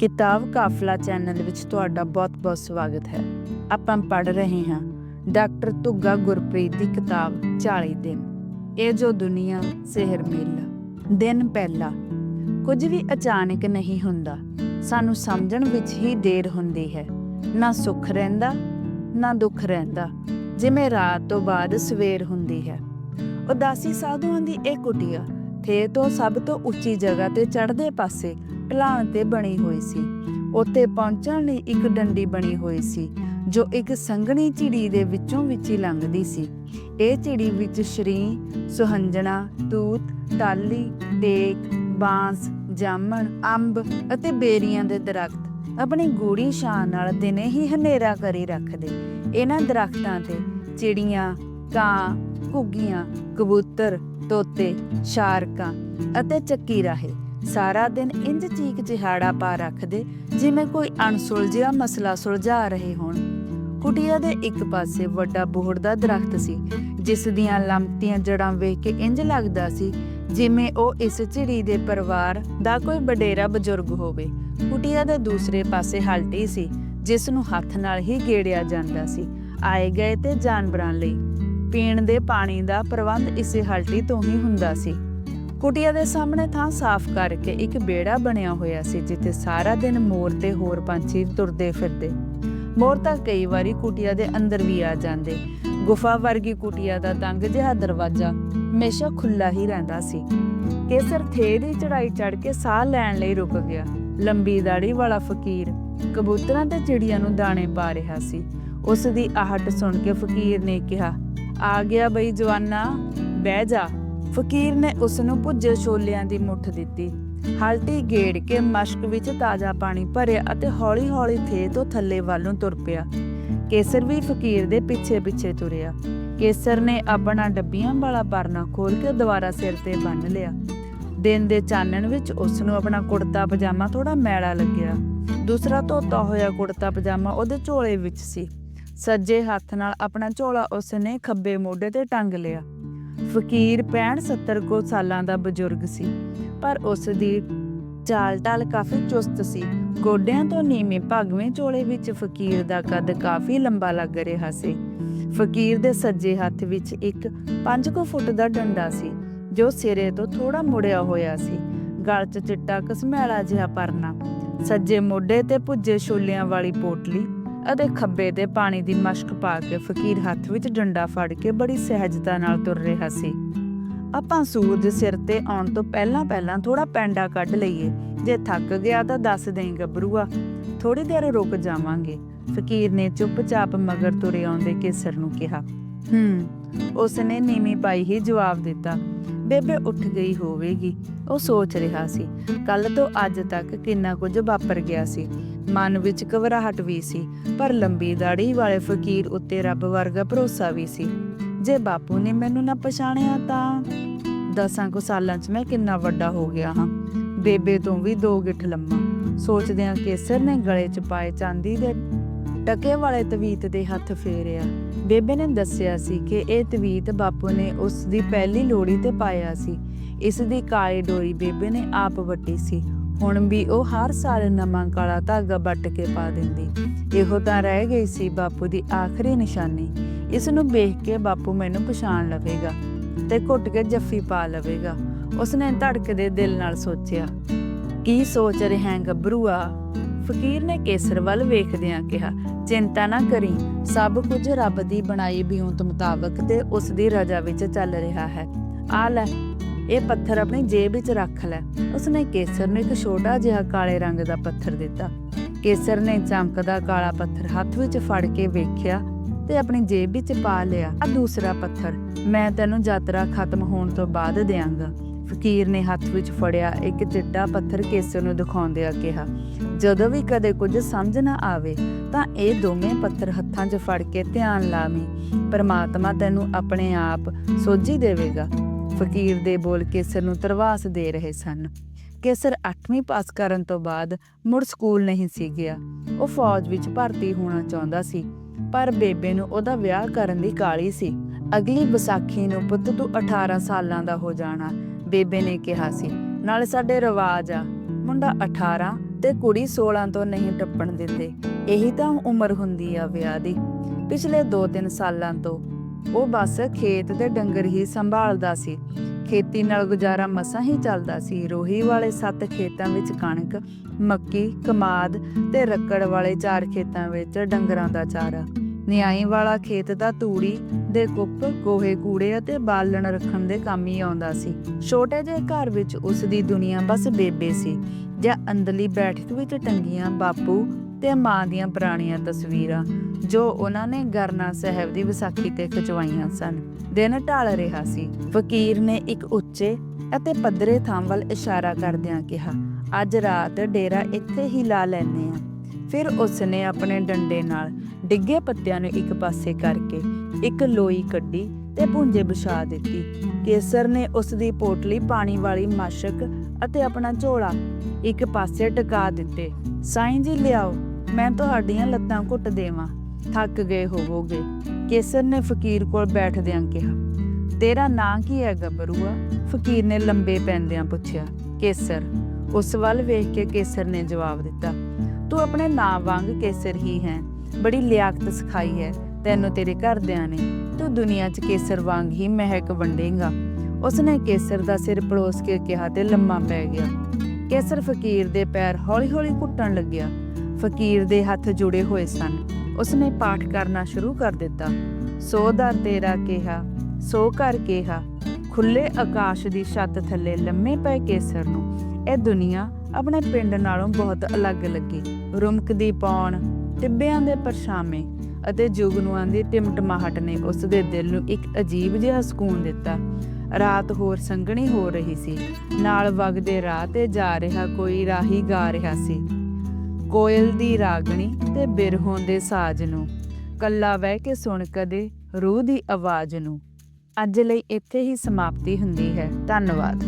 ਕਿਤਾਬ ਕਾਫਲਾ ਚੈਨਲ ਵਿੱਚ ਤੁਹਾਡਾ ਬਹੁਤ-ਬਹੁਤ ਸਵਾਗਤ ਹੈ। ਆਪਾਂ ਪੜ੍ਹ ਰਹੇ ਹਾਂ ਡਾਕਟਰ ਤੁੱਗਾ ਗੁਰਪ੍ਰੀਤ ਦੀ ਕਿਤਾਬ 40 ਦਿਨ। ਇਹ ਜੋ ਦੁਨੀਆ, ਸਿਹਰ ਮੇਲਾ। ਦਿਨ ਪਹਿਲਾ। ਕੁਝ ਵੀ ਅਚਾਨਕ ਨਹੀਂ ਹੁੰਦਾ। ਸਾਨੂੰ ਸਮਝਣ ਵਿੱਚ ਹੀ ਦੇਰ ਹੁੰਦੀ ਹੈ। ਨਾ ਸੁੱਖ ਰਹਿੰਦਾ, ਨਾ ਦੁੱਖ ਰਹਿੰਦਾ। ਜਿਵੇਂ ਰਾਤ ਤੋਂ ਬਾਅਦ ਸਵੇਰ ਹੁੰਦੀ ਹੈ। ਉਦਾਸੀ ਸਾਧੂਆਂ ਦੀ ਇਹ ਕੁਟੀਆ, ਥੇ ਤੋਂ ਸਭ ਤੋਂ ਉੱਚੀ ਜਗ੍ਹਾ ਤੇ ਚੜ੍ਹਦੇ ਪਾਸੇ ਢਲਾਣ ਤੇ ਬਣੀ ਹੋਈ ਸੀ। ਉੱਤੇ ਪਹੁੰਚਣ ਲਈ ਇੱਕ ਡੰਡੀ ਬਣੀ ਹੋਈ ਸੀ, ਜੋ ਇੱਕ ਸੰਘਣੀ ਝਿੜੀ ਦੇ ਵਿੱਚੋਂ ਵਿੱਚ ਹੀ ਲੰਘਦੀ ਸੀ। ਇਹ ਝਿੜੀ ਵਿੱਚ ਸ਼ਰੀ, ਸੁਹੰਜਣਾ ਤੂਤ ਟਾਲੀ ਡੇਕ ਬਾਂਸ, ਜਾਮਣ, ਅੰਬ ਅਤੇ ਬੇਰੀਆਂ ਦੇ ਦਰਖਤ ਆਪਣੀ ਗੂੜੀ ਸ਼ਾਨ ਨਾਲ ਦਿਨੇ ਹੀ ਹਨੇਰਾ ਕਰੀ ਰੱਖਦੇ। ਇਹਨਾਂ ਦਰਖਤਾਂ ਤੇ ਚਿੜੀਆਂ, ਕਾਂ, ਘੁੱਗੀਆਂ, ਕਬੂਤਰ, ਤੋਤੇ, ਸ਼ਾਰਕਾਂ ਅਤੇ ਚੱਕੀ ਰਾਹੇ ਸਾਰਾ ਦਿਨ ਇੰਜ ਚੀਕ ਚਿਹਾੜਾ ਪਾ ਰੱਖਦੇ ਜਿਵੇਂ ਕੋਈ ਅਣਸੁਲਝਿਆ ਮਸਲਾ ਸੁਲਝਾ ਰਹੇ ਹੋਣ। ਕੁਟੀਆ ਦੇ ਇੱਕ ਪਾਸੇ ਵੱਡਾ ਬੋਹੜ ਦਾ ਦਰਖਤ ਸੀ, ਜਿਸ ਦੀਆਂ ਲੰਮਤੀਆਂ ਜੜਾਂ ਵੇਖ ਕੇ ਇੰਜ ਲੱਗਦਾ ਸੀ ਜਿਵੇਂ ਉਹ ਇਸ ਝਿੜੀ ਦੇ ਪਰਿਵਾਰ ਦਾ ਕੋਈ ਵਡੇਰਾ ਬਜ਼ੁਰਗ ਹੋਵੇ। ਕੁਟਿਆ ਦੇ ਦੂਸਰੇ ਪਾਸੇ ਹਲਟੀ ਸੀ, ਜਿਸ ਨੂੰ ਹੱਥ ਨਾਲ ਹੀ ਗੇੜਿਆ ਜਾਂਦਾ ਸੀ, ਆਏ ਗਏ ਤੇ ਜਾਨਵਰਾਂ ਲਈ। ਪੀਣ ਦੇ ਪਾਣੀ ਦਾ ਪ੍ਰਬੰਧ ਇਸੇ ਹਲਟੀ ਤੋਂ ਹੀ ਹੁੰਦਾ ਸੀ। ਕੁਟੀਆ ਦੇ ਸਾਹਮਣੇ ਥਾਂ ਸਾਫ਼ ਕਰਕੇ ਇੱਕ ਬੇੜਾ ਬਣਿਆ ਹੋਇਆ ਸੀ, ਜਿੱਥੇ ਸਾਰਾ ਦਿਨ ਮੋਰ ਤੇ ਹੋਰ ਪੰਛੀ ਤੁਰਦੇ ਫਿਰਦੇ। ਮੋਰ ਤਾਂ ਕਈ ਵਾਰੀ ਕੁਟੀਆ ਦੇ ਅੰਦਰ ਵੀ ਆ ਜਾਂਦੇ। ਗੁਫਾ ਵਰਗੀ ਕੁਟੀਆ ਦਾ ਤੰਗ ਜਿਹਾ ਦਰਵਾਜ਼ਾ ਹਮੇਸ਼ਾ ਖੁੱਲਾ ਹੀ ਰਹਿੰਦਾ ਸੀ। ਕੇਸਰ ਥੇ ਦੀ ਚੜਾਈ ਚੜ ਕੇ ਸਾਹ ਲੈਣ ਲਈ ਰੁਕ ਗਿਆ। ਲੰਬੀ ਦਾੜੀ ਵਾਲਾ ਫਕੀਰ ਕਬੂਤਰਾਂ ਤੇ ਚਿੜੀਆਂ ਨੂੰ ਦਾਣੇ ਪਾ ਰਿਹਾ ਸੀ। ਉਸ ਦੀ ਆਹਟ ਸੁਣ ਕੇ ਫਕੀਰ ਨੇ ਕਿਹਾ, ਆ ਗਿਆ ਬਈ ਜਵਾਨਾ, ਬਹਿ ਜਾ। ਫਕੀਰ ਨੇ ਉਸ ਨੂੰ ਭੁੱਜੇ ਛੋਲਿਆਂ ਦੀ ਮੁੱਠ ਦਿੱਤੀ। ਹਲਟੀ ਗੇੜ ਕੇ ਮਸ਼ਕ ਵਿੱਚ ਤਾਜ਼ਾ ਪਾਣੀ ਭਰਿਆ ਅਤੇ ਹੌਲੀ-ਹੌਲੀ ਥੇ ਤੋਂ ਥੱਲੇ ਵੱਲ ਨੂੰ ਤੁਰ ਪਿਆ। ਕੇਸਰ ਵੀ ਫਕੀਰ ਦੇ ਪਿੱਛੇ-ਪਿੱਛੇ ਤੁਰਿਆ। ਕੇਸਰ ਨੇ ਆਪਣਾ ਡੱਬੀਆਂ ਵਾਲਾ ਪਰਨਾ ਖੋਲ ਕੇ ਦੁਬਾਰਾ ਸਿਰ ਤੇ ਬੰਨ ਲਿਆ। ਦਿਨ ਦੇ ਚਾਨਣ ਵਿੱਚ ਉਸ ਨੂੰ ਆਪਣਾ ਕੁੜਤਾ ਪਜਾਮਾ ਥੋੜਾ ਮੈਲਾ ਲੱਗਿਆ। ਦੂਸਰਾ ਧੋਤਾ ਹੋਇਆ ਕੁੜਤਾ ਪਜਾਮਾ ਉਹਦੇ ਝੋਲੇ ਵਿੱਚ ਸੀ। ਸੱਜੇ ਹੱਥ ਨਾਲ ਆਪਣਾ ਝੋਲਾ ਉਸ ਨੇ ਖੱਬੇ ਮੋਢੇ ਤੇ ਟੰਗ ਲਿਆ। ਫਕੀਰ 65-70 ਕੋ ਸਾਲਾਂ ਦਾ ਬਜ਼ੁਰਗ ਸੀ, ਪਰ ਉਸ ਦੀ ਚਾਲ ਢਾਲ ਕਾਫੀ ਚੁਸਤ ਸੀ। ਗੋਡਿਆਂ ਤੋਂ ਨੀਵੇਂ ਭਗਵੇਂ ਝੋਲੇ ਵਿੱਚ ਫਕੀਰ ਦਾ ਕੱਦ ਕਾਫੀ ਲੰਬਾ ਲੱਗ ਰਿਹਾ ਸੀ। ਫਕੀਰ ਦੇ ਸੱਜੇ ਹੱਥ ਵਿੱਚ ਇੱਕ 5 ਕੁ ਫੁੱਟ ਦਾ ਡੰਡਾ ਸੀ, ਜੋ ਸਿਰੇ ਤੋਂ ਥੋੜਾ ਮੁੜਿਆ ਹੋਇਆ ਸੀ। ਗਲ 'ਚ ਚਿੱਟਾ ਕਸਮੈਲਾ ਜਿਹਾ ਪਰਨਾ, ਸੱਜੇ ਮੋਢੇ ਤੇ ਭੁੱਜੇ ਛੋਲਿਆਂ ਵਾਲੀ ਪੋਟਲੀ ਅਤੇ ਖੱਬੇ ਤੇ ਪਾਣੀ ਦੀ ਮਸ਼ਕ ਪਾ ਕੇ ਫਕੀਰ ਹੱਥ ਵਿੱਚ ਡੰਡਾ ਫੜ ਕੇ ਬੜੀ ਸਹਿਜਤਾ ਨਾਲ ਤੁਰ ਰਿਹਾ ਸੀ। ਆਪਾਂ ਸੂਰਜ ਸਿਰ ਤੇ ਆਉਣ ਤੋਂ ਪਹਿਲਾਂ ਪਹਿਲਾਂ ਥੋੜਾ ਪੈਂਡਾ ਕੱਢ ਲਈਏ। ਜੇ ਥੱਕ ਗਿਆ ਤਾਂ ਦੱਸ ਦੇਂ ਗੱਭਰੂਆ ਥੋੜੀ ਦੇਰ ਰੁਕ ਜਾਵਾਂਗੇ। ਫਕੀਰ ਨੇ ਚੁੱਪਚਾਪ ਮਗਰ ਤੁਰੇ ਆਉਂਦੇ ਕੇਸਰ ਨੂੰ ਕਿਹਾ। ਹੂੰ, ਉਸਨੇ ਨੀਵੀਂ ਪਾਈ ਹੀ ਜਵਾਬ ਦਿੱਤਾ। ਬੇਬੇ ਉੱਠ ਗਈ ਹੋਵੇਗੀ। ਉਹ ਸੋਚ ਰਿਹਾ ਸੀ ਕੱਲ ਤੋਂ ਅੱਜ ਤੱਕ ਕਿੰਨਾ ਕੁਝ ਵਾਪਰ ਗਿਆ ਸੀ। ਮਨ ਵਿੱਚ ਘਬਰਾਹਟ ਵੀ ਸੀ, ਪਰ ਲੰਬੀ ਦਾੜੀ ਵਾਲੇ ਫਕੀਰ ਉੱਤੇ ਰੱਬ ਵਰਗਾ ਭਰੋਸਾ ਵੀ ਸੀ। ਜੇ ਬਾਪੂ ਨੇ ਮੈਨੂੰ ਨਾ ਪਛਾਣਿਆ ਤਾਂ? ਦਸਾਂ ਕੁ ਸਾਲਾਂ 'ਚ ਮੈਂ ਕਿੰਨਾ ਵੱਡਾ ਹੋ ਗਿਆ ਹਾਂ। ਬੇਬੇ ਤੋਂ ਵੀ ਦੋ ਗਿੱਠ ਲੰਮਾ। ਸੋਚਦਿਆਂ ਕੇਸਰ ਨੇ ਗਲੇ 'ਚ ਪਾਏ ਚਾਂਦੀ ਦੇ ਟਕੇ ਵਾਲੇ ਤਵੀਤ ਦੇ ਹੱਥ ਫੇਰਿਆ। ਬੇਬੇ ਨੇ ਦੱਸਿਆ ਸੀ ਕਿ ਇਹ ਤਵੀਤ ਬਾਪੂ ਨੇ ਉਸ ਦੀ ਪਹਿਲੀ ਲੋੜੀ ਤੇ ਪਾਇਆ ਸੀ। ਇਸ ਦੀ ਕਾਲੀ ਡੋਰੀ ਬੇਬੇ ਨੇ ਆਪ ਵੱਟੀ ਸੀ। ਹੁਣ ਵੀ ਉਹ ਹਰ ਸਾਲ ਨਵਾਂ ਕਾਲਾ ਧਾਗਾ ਵੱਟ ਕੇ ਪਾ ਦਿੰਦੀ। ਇਹੋ ਤਾਂ ਰਹਿ ਗਈ ਸੀ ਬਾਪੂ ਦੀ ਆਖਰੀ ਨਿਸ਼ਾਨੀ। ਇਸ ਨੂੰ ਵੇਖ ਕੇ ਬਾਪੂ ਮੈਨੂੰ ਪਛਾਣ ਲਵੇਗਾ ਤੇ ਘੁੱਟ ਕੇ ਜੱਫੀ ਪਾ ਲਵੇਗਾ। ਉਸਨੇ ਧੜਕਦੇ ਦਿਲ ਨਾਲ ਸੋਚਿਆ, ਕੀ ਸੋਚ ਰਿਹਾ ਹੈ ਗੱਭਰੂਆ? ਫਕੀਰ ਨੇ ਕੇਸਰ ਵੱਲ ਵੇਖਦਿਆਂ ਕਿਹਾ, ਚਿੰਤਾ ਨਾ ਕਰੀ, ਸਭ ਕੁਝ ਰੱਬ ਦੀ ਬਣਾਈ ਬਿਉਂਤ ਮੁਤਾਬਕ ਤੇ ਉਸ ਦੀ ਰਜ਼ਾ ਵਿੱਚ ਚੱਲ ਰਿਹਾ ਹੈ। ਆ ਲੈ ਇਹ ਪੱਥਰ ਆਪਣੀ ਜੇਬ ਵਿੱਚ ਰੱਖ ਲੈ। ਉਸਨੇ ਕੇਸਰ ਨੂੰ ਇੱਕ ਛੋਟਾ ਜਿਹਾ ਕਾਲੇ ਰੰਗ ਦਾ ਪੱਥਰ ਦਿੱਤਾ। ਕੇਸਰ ਨੇ ਚਮਕਦਾ ਕਾਲਾ ਪੱਥਰ ਹੱਥ ਵਿੱਚ ਫੜ ਕੇ ਵੇਖਿਆ ਤੇ ਆਪਣੀ ਜੇਬ ਵਿੱਚ ਪਾ ਲਿਆ। ਆ ਦੂਸਰਾ ਪੱਥਰ। ਮੈਂ ਤੈਨੂੰ ਯਾਤਰਾ ਖਤਮ ਹੋਣ ਤੋਂ ਬਾਅਦ ਦੇਵਾਂਗਾ ਫਕੀਰ ਨੇ ਹੱਥ ਵਿੱਚ ਫੜਿਆ ਇੱਕ ਚਿੱਟਾ ਪੱਥਰ ਕੇਸਰ ਨੂੰ ਦਿਖਾਉਂਦਿਆਂ ਕਿਹਾ, ਜਦੋਂ ਵੀ ਕਦੇ ਕੁਝ ਸਮਝ ਨਾ ਆਵੇ, ਤਾਂ ਇਹ ਦੋਵੇਂ ਪੱਥਰ ਹੱਥਾਂ 'ਚ ਫੜ ਕੇ ਧਿਆਨ ਲਾਵੀਂ। ਪਰਮਾਤਮਾ ਤੈਨੂੰ ਆਪਣੇ ਆਪ ਸੋਝੀ ਦੇਵੇਗਾ। ਫਕੀਰ ਦੇ ਬੋਲ ਕੇਸਰ ਨੂੰ ਤਰਵਾਸ ਦੇ ਰਹੇ ਸਨ। ਕੇਸਰ 8ਵੀਂ ਪਾਸ ਕਰਨ ਤੋਂ ਬਾਅਦ ਮੁੜ ਸਕੂਲ ਨਹੀਂ ਸੀ ਗਿਆ। ਉਹ ਫੌਜ ਵਿੱਚ ਭਰਤੀ ਹੋਣਾ ਚਾਹੁੰਦਾ ਸੀ, ਪਰ ਬੇਬੇ ਨੂੰ ਉਹਦਾ ਵਿਆਹ ਕਰਨ ਦੀ ਕਾਲੀ ਸੀ। ਅਗਲੀ ਵਿਸਾਖੀ ਨੂੰ ਪੁੱਤ ਤੂੰ 18 ਸਾਲਾਂ ਦਾ ਹੋ ਜਾਣਾ, ਬੇਬੇ ਨੇ ਕਿਹਾ ਸੀ। ਨਾਲੇ ਸਾਡੇ ਰਿਵਾਜ ਆ, ਮੁੰਡਾ 18 ਤੇ ਕੁੜੀ 16 ਤੋਂ ਨਹੀਂ ਟੱਪਣ ਦਿੰਦੇ। ਇਹੀ ਤਾਂ ਉਮਰ ਹੁੰਦੀ ਆ ਵਿਆਹ ਦੀ। ਪਿਛਲੇ 2-3 ਸਾਲਾਂ ਤੋਂ ਉਹ ਬਸ ਖੇਤ ਤੇ ਡੰਗਰ ਹੀ ਸੰਭਾਲਦਾ ਸੀ। ਖੇਤੀ ਨਾਲ ਗੁਜ਼ਾਰਾ ਮਸਾਂ ਹੀ ਚੱਲਦਾ ਸੀ। ਰੋਹੀ ਵਾਲੇ ਸੱਤ ਖੇਤਾਂ ਵਿੱਚ ਕਣਕ, ਮੱਕੀ, ਕਮਾਦ ਤੇ ਰੱਕੜ ਵਾਲੇ ਚਾਰ ਖੇਤਾਂ ਵਿੱਚ ਡੰਗਰਾਂ ਦਾ ਚਾਰਾ। ਨਿਆਈ ਵਾਲਾ ਖੇਤ ਦਾ ਤੂੜੀ ਦੇ ਕੁੱਪ, ਗੋਹੇ ਕੂੜੇ ਅਤੇ ਬਾਲਣ ਰੱਖਣ ਦੇ ਕੰਮ ਹੀ ਆਉਂਦਾ ਸੀ। ਛੋਟੇ ਜਿਹੇ ਘਰ ਵਿੱਚ ਉਸ ਦੀ ਦੁਨੀਆ ਬਸ ਬੇਬੇ ਸੀ। ਜਾਂ ਅੰਦਰਲੀ ਬੈਠਕ ਵਿੱਚ ਟੰਗੀਆਂ ਬਾਪੂ ਤੇ ਮਾਂ ਦੀਆਂ ਪੁਰਾਣੀਆਂ ਤਸਵੀਰਾਂ। ਜੋ ਉਹਨਾਂ ਨੇ ਗਰਨਾ ਸਾਹਿਬ ਦੀ ਵਿਸਾਖੀ ਤੇ ਖਿਚਵਾਈਆਂ ਸਨ। ਦਿਨ ਢਲ ਰਿਹਾ ਸੀ। ਫਕੀਰ ਨੇ ਇੱਕ ਉੱਚੇ ਅਤੇ ਪੱਧਰੇ ਥਾਂ ਵੱਲ ਇਸ਼ਾਰਾ ਕਰਦਿਆਂ ਕਿਹਾ, ਅੱਜ ਰਾਤ ਡੇਰਾ ਇੱਥੇ ਹੀ ਲਾ ਲੈਨੇ ਆ ਫਿਰ ਉਸਨੇ ਆਪਣੇ ਡੰਡੇ ਨਾਲ ਡਿੱਗੇ ਪੱਤਿਆਂ ਨੂੰ ਇੱਕ ਪਾਸੇ ਕਰਕੇ ਇੱਕ ਲੋਈ ਕੱਢੀ ਤੇ ਪੁੰਜੇ ਵਿਛਾ ਦਿੱਤੀ। ਕੇਸਰ ਨੇ ਉਸ ਦੀ ਪੋਟਲੀ ਪਾਣੀ ਵਾਲੀ ਮਾਸ਼ਕ ਅਤੇ ਆਪਣਾ ਝੋਲਾ ਇੱਕ ਪਾਸੇ ਟਿਕਾ ਦਿੱਤੇ। ਸਾਈਂ ਜੀ, ਲਿਆਓ, ਮੈਂ ਤੁਹਾਡੀਆਂ ਲੱਤਾਂ ਘੁੱਟ ਦੇਵਾਂ। ਥੱਕ ਗਏ ਹੋਵੋਗੇ। ਕੇਸਰ ਨੇ ਫਕੀਰ ਕੋਲ ਬੈਠਦਿਆਂ ਕਿਹਾ, ਤੇਰਾ ਨਾਂ ਕੀ ਹੈ ਗੱਭਰੂਆ? ਫਕੀਰ ਨੇ ਲੰਬੇ ਪੈਂਦਿਆਂ ਪੁੱਛਿਆ, ਕੇਸਰ। ਉਸ ਵੱਲ ਵੇਖ ਕੇ ਕੇਸਰ ਨੇ ਜਵਾਬ ਦਿੱਤਾ, ਤੂੰ ਆਪਣੇ ਨਾਂ ਵਾਂਗ ਕੇਸਰ ਹੀ ਹੈ। ਬੜੀ ਲਿਆਕਤ ਸਿਖਾਈ ਹੈ ਤੈਨੂੰ ਤੇਰੇ ਘਰਦਿਆਂ ਨੇ। ਤੂੰ ਦੁਨੀਆ 'ਚ ਕੇਸਰ ਵਾਂਗ ਹੀ ਮਹਿਕ ਵੰਡੇਗਾ। ਉਸਨੇ ਕੇਸਰ ਦਾ ਸਿਰ ਪੜੋਸ ਕੇ ਕਿਹਾ ਤੇ ਲੰਮਾ ਪੈ ਗਿਆ। ਕੇਸਰ ਫਕੀਰ ਦੇ ਪੈਰ ਹੌਲੀ-ਹੌਲੀ ਘੁੱਟਣ ਲੱਗਿਆ। ਫਕੀਰ ਦੇ ਹੱਥ ਜੁੜੇ ਹੋਏ ਸਨ। ਉਸਨੇ ਪਾਠ ਕਰਨਾ ਸ਼ੁਰੂ ਕਰ ਦਿੱਤਾ। ਸੋ ਦਰ ਤੇਰਾ ਕਿਹਾ, ਸੋ ਕਰ ਕਿਹਾ ਖੁੱਲੇ ਆਕਾਸ਼ ਦੀ ਛੱਤ ਥੱਲੇ ਲੰਮੇ ਪਏ ਕੇਸਰ ਨੂੰ। ਇਹ ਦੁਨੀਆ ਆਪਣੇ ਪਿੰਡ ਨਾਲੋਂ ਬਹੁਤ ਅਲੱਗ ਲੱਗੀ। ਰੁਮਕਦੀ ਪੌਣ, ਟਿੱਬਿਆਂ ਦੇ ਪਰਛਾਵੇਂ ਅਤੇ ਜੁਗਨੂਆਂ ਦੀ ਟਿਮਟਮਾਹਟ ਨੇ ਉਸ ਦੇ ਦਿਲ ਨੂੰ ਇੱਕ ਅਜੀਬ ਜਿਹਾ ਸਕੂਨ ਦਿੱਤਾ। ਰਾਤ ਹੋਰ ਸੰਘਣੀ ਹੋ ਰਹੀ ਸੀ। ਨਾਲ ਵਗਦੇ ਰਾਹ ਤੇ ਜਾ ਰਿਹਾ ਕੋਈ ਰਾਹੀ ਗਾ ਰਿਹਾ ਸੀ। ਕੋਇਲ ਦੀ ਰਾਗਣੀ ਤੇ ਬਿਰਹੋਂ ਦੇ ਸਾਜ ਨੂੰ, ਕੱਲਾ ਬਹਿ ਕੇ ਸੁਣ ਕਦੇ ਰੂਹ ਦੀ ਆਵਾਜ਼ ਨੂੰ। ਅੱਜ ਲਈ ਇੱਥੇ ਹੀ ਸਮਾਪਤੀ ਹੁੰਦੀ ਹੈ। ਧੰਨਵਾਦ।